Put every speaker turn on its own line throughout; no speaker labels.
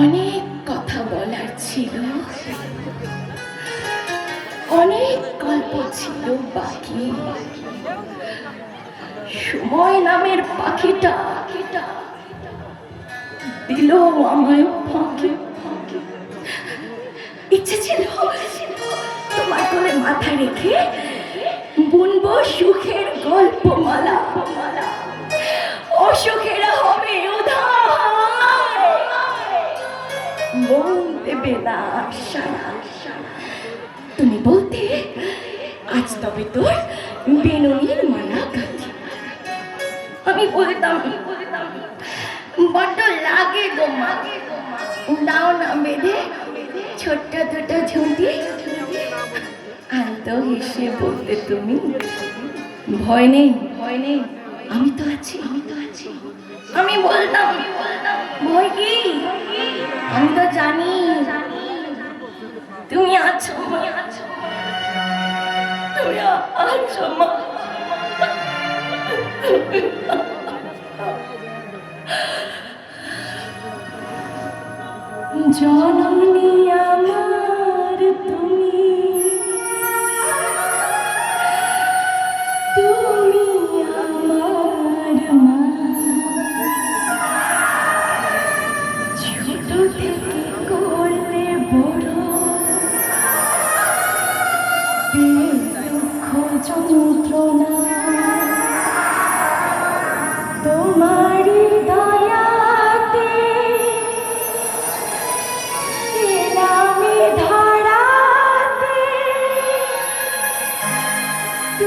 অনেক কথা বলার ছিল। অনেক গল্প ছিল বাকি। সময় নামের পাখিটা দিল আমায় ফাঁকি। ইচ্ছে ছিল তোমার কোলে মাথা রেখে বুনবো সুখের গল্পমালা। অসুখেরা মন দেবে না সারা তুমি বলতে, আজ তবে তোর বেনুনির মানা গাঁথি আমি বলতাম, বড্ড লাগে গো মা। দাও না বেঁধে, ছোট্ট দুটো ঝুঁটি। আলতো হেসে বলতে তুমি, ভয় নেই ভয় নেই। আমি তো আছি, আমি তো আছি। আমি বলতাম, ভয় কি? আমি তো জানি। তুমি আছো। তুমি আছো মা। জননী আমার তুমি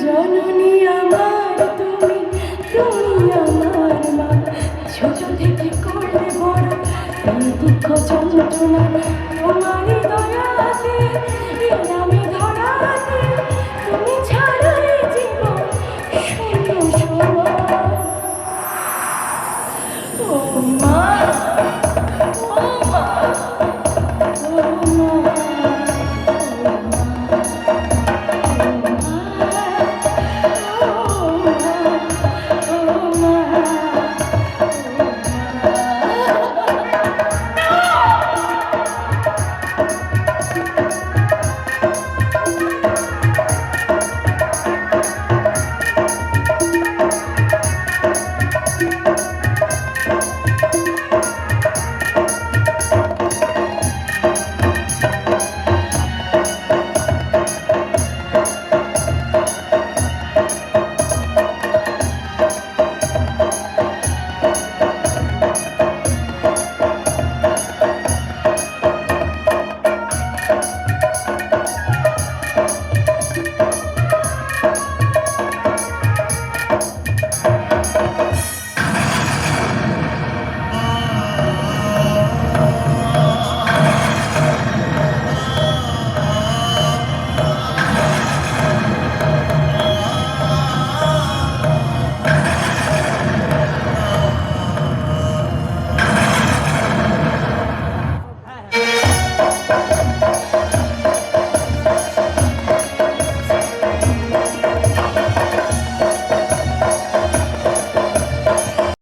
জননী আমার তুমি তুমি আমার মা। ছোট থেকে করলে বড় এই দয়াতে এলামে